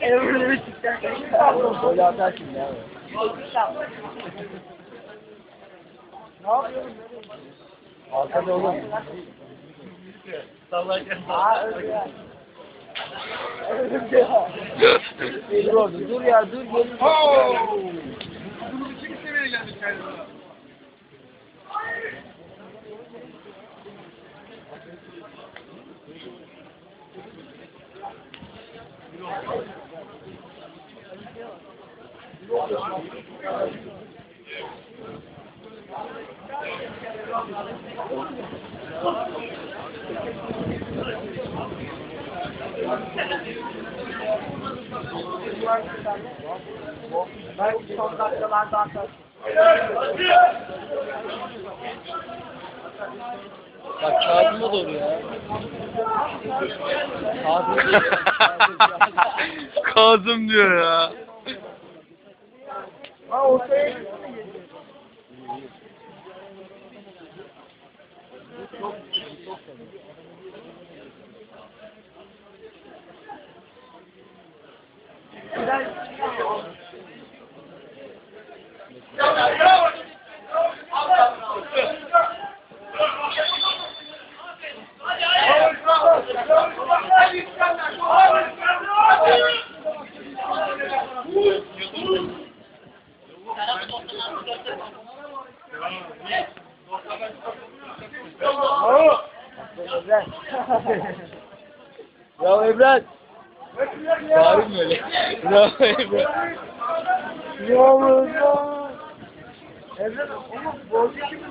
Emre bir çıkacak. Böyle atar şimdi abi. Ne yapıyorsun? Arkada öyle ya. Öyle ya. Dur orada dur ya dur gelin. Bunun ikinci seviyeye geldik yani. Ben son dakikalarda atar. Bak Kazım'a doğru ya. Kazım diyor ya. Ha ortaya Bravo Ebrat. Bağırın böyle. Bravo Ebrat. Yavrum ya. Evren oğlum borcu kim mi?